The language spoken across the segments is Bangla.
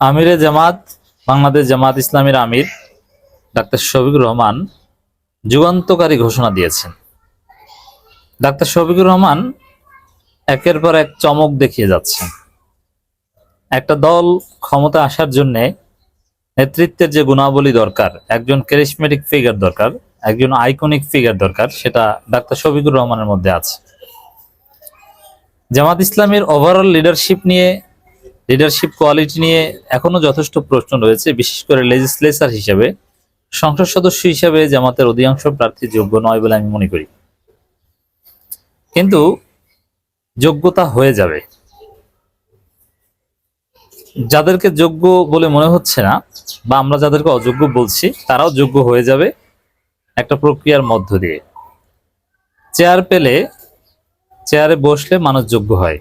আমিরে জামাত, বাংলাদেশ জামাত ইসলামের আমির ডাক্তার শফিকুর রহমান যুগান্তকারী ঘোষণা দিয়েছেন। ডাক্তার শফিকুর রহমান একের পর এক চমক দেখিয়ে যাচ্ছেন। একটা দল ক্ষমতা আসার জন্যে নেতৃত্বের যে গুণাবলী দরকার, একজন ক্যারিসমেটিক ফিগার দরকার, একজন আইকনিক ফিগার দরকার, সেটা ডাক্তার শফিকুর রহমানের মধ্যে আছে। জামাত ইসলামের ওভারঅল লিডারশিপ নিয়ে লিডারশিপ কোয়ালিটি নিয়ে এখনও যথেষ্ট প্রশ্ন রয়েছে, বিশেষ করে লেজিসলেচার হিসেবে। সংসদ সদস্য হিসেবে জামাতের অধিকাংশ প্রার্থী যোগ্য নয় বলে আমি মনে করি। কিন্তু যোগ্যতা হয়ে যাবে। যাদেরকে যোগ্য বলে মনে হচ্ছে না, বা আমরা যাদেরকে অযোগ্য বলছি, তারাও যোগ্য হয়ে যাবে একটা প্রক্রিয়ার মধ্য দিয়ে। চেয়ার পেলে, চেয়ারে বসলে মানুষ যোগ্য হয়।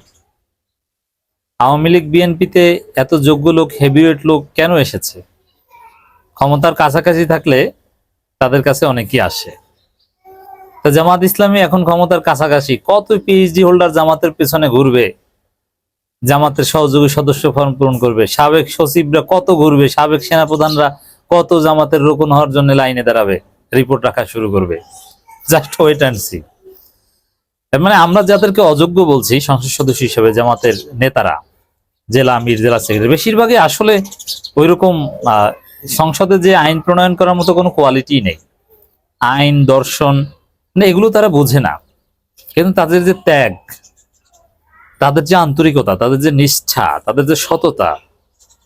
আওয়ামী লীগ, বিএনপিতে এত যোগ্য লোক হেভিওয়েট লোক কেন এসেছে? ক্ষমতার কাছাকাছি থাকলে তাদের কাছে অনেকেই আসে। তো জামাত ইসলামী এখন ক্ষমতার কাছাকাছি। কত পিএইচডি হোল্ডার জামাতের পেছনে ঘুরবে? জামাতের সহযোগী সদস্য ফর্ম পূরণ করবে। সাবেক সচিবরা কত ঘুরবে? সাবেক সেনাপ্রধানরা কত জামাতের রোকন হওয়ার জন্য লাইনে দাঁড়াবে? রিপোর্ট রাখা শুরু করবে। জাস্ট ওয়েট অ্যান্ড সি মানে আমরা যাদেরকে অযোগ্য বলছি, সংসদ সদস্য হিসেবে জামাতের নেতারা জেলা আমির জেলা সেক্রেটারি। বেশিরভাগই আসলে ওইরকম আহ, সংসদে যে আইন প্রণয়ন করার মতো কোনো কোয়ালিটি নেই। আইন দর্শন না এগুলো তারা বোঝে না। কিন্তু তাদের যে ত্যাগ তাদের যে আন্তরিকতা তাদের যে নিষ্ঠা তাদের যে সততা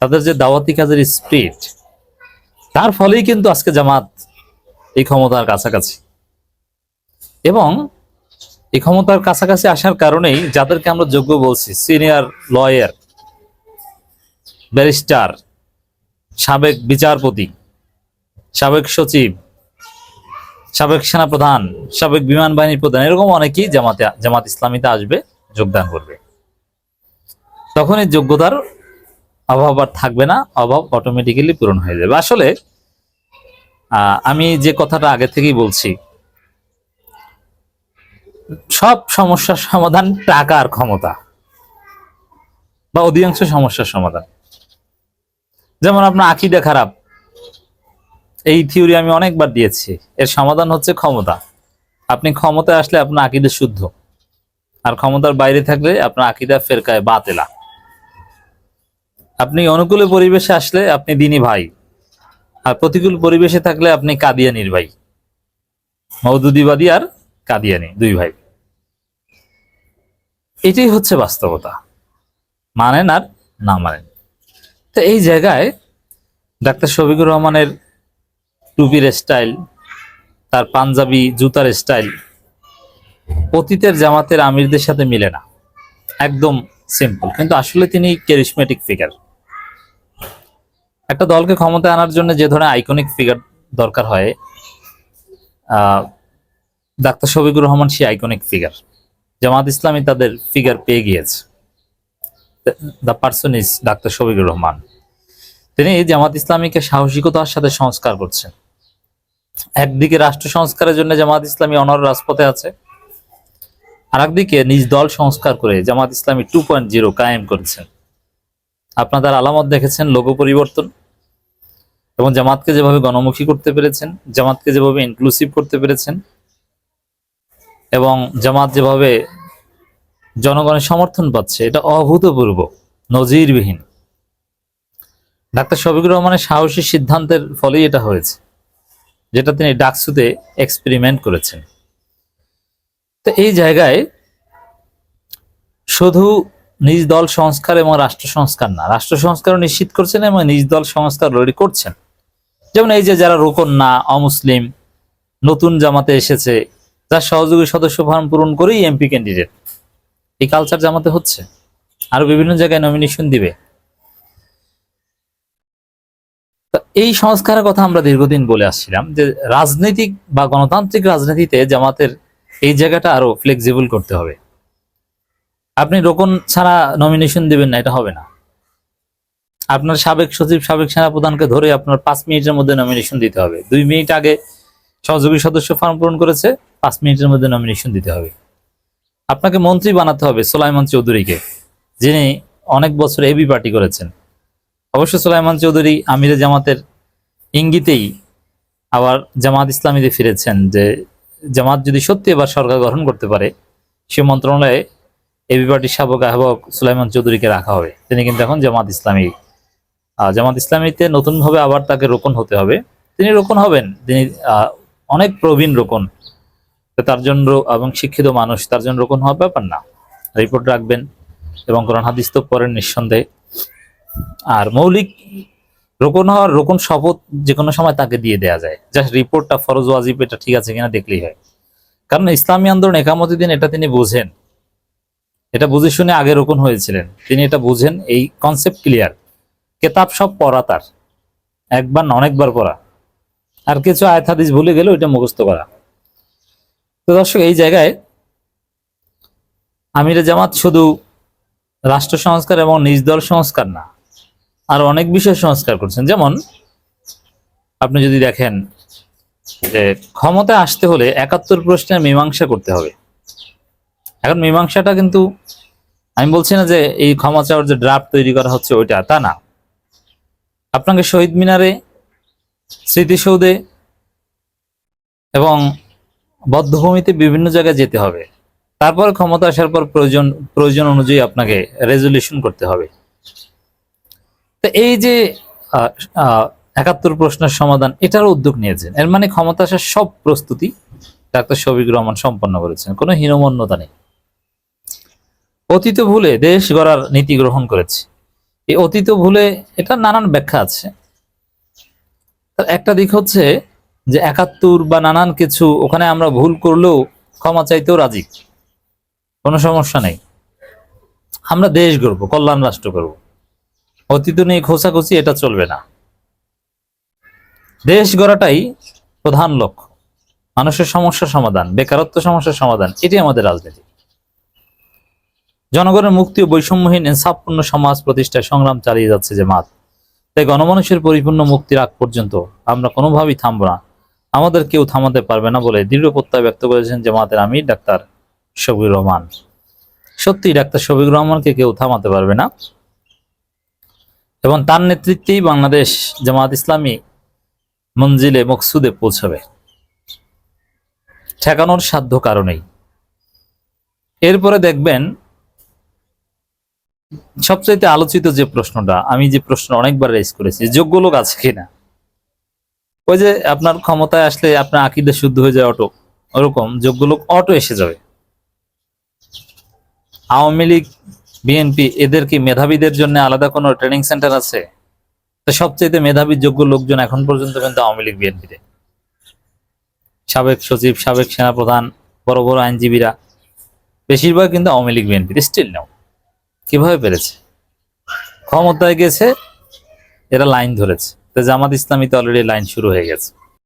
তাদের যে দাওয়াতি কাজের স্পিরিট তার ফলেই কিন্তু আজকে জামাত এই ক্ষমতার কাছাকাছি। এবং এই ক্ষমতার কাছাকাছি আসার কারণেই যাদেরকে আমরা যোগ্য বলছি সিনিয়র লয়ার ব্যারিস্টার, সাবেক বিচারপতি, সাবেক সচিব, সাবেক সেনাপ্রধান, সাবেক বিমান বাহিনীর প্রধান, এরকম অনেকেই জামাতে, জামাত ইসলামীতে আসবে, যোগদান করবে। তখন এই যোগ্যতার অভাব আর থাকবে না, অভাব অটোমেটিক্যালি পূরণ হয়ে যাবে। আসলে আমি যে কথাটা আগে থেকেই বলছি, সব সমস্যার সমাধান টাকার ক্ষমতা, বা অধিকাংশ সমস্যার সমাধান। যেমন আপনার আকিদা খারাপ। এই থিওরি আমি অনেকবার দিয়েছি। এর সমাধান হচ্ছে ক্ষমতা। আপনি ক্ষমতায় আসলে আপনার আকিদা শুদ্ধ। আর ক্ষমতার বাইরে থাকলে আপনার আকিদা ফেরকায় বাতেলা। আপনি অনুকূলে পরিবেশে আসলে আপনি দিনী ভাই। আর প্রতিকূল পরিবেশে থাকলে আপনি কাদিয়ানির ভাই। মৌদুদিবাদী আর কাদিয়ানি, দুই ভাই। এটাই হচ্ছে বাস্তবতা। মানেন আর না মানেন। তো এই জায়গায় ডাক্তার শফিকুর রহমানের টুপির স্টাইল তার পাঞ্জাবি জুতার স্টাইল অতীতের জামাতের আমিরদের সাথে মিলে না। একদম সিম্পল কিন্তু আসলে তিনি ক্যারিসমেটিক ফিগার একটা দলকে ক্ষমতায় আনার জন্য যে ধরনের আইকনিক ফিগার দরকার হয় ডাক্তার শফিকুর রহমান সেই আইকনিক ফিগার জামাত ইসলামী তাদের ফিগার পেয়ে গিয়েছে। The person is doctor Shafiqur Rahman. তিনি জামাত ইসলামীকে সাহসিকতার সাথে সংস্কার করছেন। একদিকে রাষ্ট্র সংস্কারের জন্য জামাত ইসলামী অনর রাজপথে আছে আর একদিকে নিজ দল সংস্কার করে Jamaat Islami two point zero কায়েম করেছেন। আপনাদের আলামত দেখেছেন লোগো পরিবর্তন, এবং জামাতকে যেভাবে গণমুখী করতে পেরেছেন, জামাতকে যেভাবে ইনক্লুসিভ করতে পেরেছেন, এবং জামাত যেভাবে জনগণের সমর্থন পাচ্ছে, এটা অভূতপূর্ব, নজিরবিহীন। ডাক্তার শফিকুর রহমানের সাহসী সিদ্ধান্তের ফলেই এটা হয়েছে, যেটা তিনি ডাকসুতে এক্সপেরিমেন্ট করেছেন। তো এই জায়গায় শুধু নিজ দল সংস্কার এবং রাষ্ট্র সংস্কার না, রাষ্ট্র সংস্কারও নিশ্চিত করছেন এবং নিজ দল সংস্কার রেডি করছেন। যেমন এই যে যারা রোকন না অমুসলিম, নতুন জামাতে এসেছে, যার সহযোগী সদস্য ফর্ম পূরণ করেই এমপি ক্যান্ডিডেট এই কালচার জামাতে হচ্ছে? আরও বিভিন্ন জায়গায় নমিনেশন দিবে। এই সংস্কারের কথা আমরা দীর্ঘদিন বলে আসছিলাম যে রাজনৈতিক বা গণতান্ত্রিক রাজনীতিতে জামাতের এই জায়গাটা আরও ফ্লেক্সিবল করতে হবে। আপনি রোকন ছাড়া নমিনেশন দিবেন না, এটা হবে না। আপনার সাবেক সচিব, সাবেক সেনাপ্রধানকে ধরে আপনার পাঁচ মিনিটের মধ্যে নমিনেশন দিতে হবে। দুই মিনিট আগে সহযোগী সদস্য ফর্ম পূরণ করেছে, পাঁচ মিনিটের মধ্যে নমিনেশন দিতে হবে। আপনাকে মন্ত্রী বানাতে হবে সোলাইমান চৌধুরীকে, যিনি অনেক বছর এবি পার্টি করেছেন। অবশ্য সুলাইমান চৌধুরী আমিরে জামাতের ইঙ্গিতেই আবার জামাত ইসলামীতে ফিরেছেন যে জামাত যদি সত্যি এবার সরকার গঠন করতে পারে, সে মন্ত্রণালয়ে এবি পার্টির সাবেক আহ্বায়ক সুলাইমান চৌধুরীকে রাখা হবে। তিনি কিন্তু এখন জামাত ইসলামী জামাত ইসলামীতে নতুনভাবে আবার তাকে রোকন হতে হবে। তিনি রোকন হবেন। তিনি অনেক প্রবীণ তো তার জন্য এবং শিক্ষিত মানুষ, তার জন্য রোকন হওয়ার ব্যাপার না। রিপোর্ট রাখবেন এবং কোরআন হাদিস তো পড়েন নিঃসন্দেহে। আর মৌলিক রোকন হওয়ার রোকন শপথ যে কোনো সময় তাকে দিয়ে দেওয়া যায়। জাস্ট রিপোর্টটা ফরজ, ওয়াজিব, এটা ঠিক আছে কিনা দেখলেই হয়। কারণ ইসলামী আন্দোলন একামতি দিন এটা তিনি বুঝেন। এটা বুঝে শুনে আগে রোকন হয়েছিলেন। তিনি এটা বুঝেন, এই কনসেপ্ট ক্লিয়ার কেতাব সব পড়া তার। একবার না অনেকবার পড়া। আর কিছু আয়াত হাদিস ভুলে গেলে ওইটা মুখস্থ করা। তো দর্শক, এই জায়গায় আমিরা জামাত শুধু রাষ্ট্র সংস্কার এবং নিজ দল সংস্কার না, আর অনেক বিষয় সংস্কার করছেন। যেমন আপনি যদি দেখেন যে ক্ষমতায় আসতে হলে একাত্তর প্রশ্নের মীমাংসা করতে হবে। এখন মীমাংসাটা কিন্তু আমি বলছি না যে এই ক্ষমা চাওয়ার যে ড্রাফট তৈরি করা হচ্ছে ওইটা, তা না। আপনাকে শহীদ মিনারে, স্মৃতিসৌধে এবং বদ্ধভূমিতে বিভিন্ন জায়গায় যেতে হবে। তারপর ক্ষমতা আসার পর প্রয়োজন প্রয়োজন অনুযায়ী আপনাকে রেজলিউশন করতে হবে। তো এই যে একাত্তর প্রশ্নের সমাধান এটার উদ্যোগ নিয়েছেন। এর মানে ক্ষমতা আসার সব প্রস্তুতি ডাক্তার শফিক রহমান সম্পন্ন করেছেন। কোনো হীনমন্যতা নেই। অতীত ভুলে দেশ গড়ার নীতি গ্রহণ করেছে। এই অতীত ভুলে এটা নানান ব্যাখ্যা আছে। একটা দিক হচ্ছে যে একাত্তর বা নানান কিছু ওখানে আমরা ভুল করলেও ক্ষমা চাইতেও রাজি। কোনো সমস্যা নেই। আমরা দেশ গড়বো, কল্যাণ রাষ্ট্র করব অতীত নিয়ে খোঁচাখুচি, এটা চলবে না। দেশ গড়াটাই প্রধান লক্ষ্য। মানুষের সমস্যার সমাধান, বেকারত্ব সমস্যার সমাধান এটি আমাদের রাজনীতি। জনগণের মুক্তি ও বৈষম্যহীন, ইনসাফপূর্ণ সমাজ প্রতিষ্ঠায় সংগ্রাম চালিয়ে যাচ্ছে যে মাত তাই গণমানুষের পরিপূর্ণ মুক্তির আগ পর্যন্ত আমরা কোনোভাবেই থামবো না। আমাদের কেউ থামাতে পারবে না বলে দৃঢ় প্রত্যয় ব্যক্ত করেছেন জামাতের আমির ডাক্তার শফিকুর রহমান। সত্যি ডাক্তার শফিকুর রহমানকে কেউ থামাতে পারবে না। এবং তার নেতৃত্বেই বাংলাদেশ জামাত ইসলামী মঞ্জিলে, মকসুদে পৌঁছাবে। ঠেকানোর সাধ্য কারণেই এরপরে দেখবেন, সবচাইতে আলোচিত যে প্রশ্নটা, আমি যে প্রশ্ন অনেকবার রেজ করেছি, যোগ্য লোক আছে কিনা? ওই যে আপনার ক্ষমতায় আসলে আপনার আকিদে শুদ্ধ হয়ে যায় অটো ওরকম যোগ্য লোক অটো এসে যাবে। আওয়ামী লীগ বিএনপি এদের কি মেধাবীদের জন্য আলাদা কোনো ট্রেনিং সেন্টার আছে? তো সবচেয়ে মেধাবী যোগ্য লোকজন এখন পর্যন্ত কিন্তু আওয়ামী লীগ বিএনপিতে সাবেক সচিব, সাবেক সেনাপ্রধান, বড় বড় আইনজীবীরা, বেশিরভাগ কিন্তু আওয়ামী লীগ বিএনপিতে স্টিল নেও। কীভাবে পেরেছে? ক্ষমতায় গেছে, এরা লাইন ধরেছে। জামাত ইসলামী তো অলরেডি লাইন শুরু হয়ে গেছে।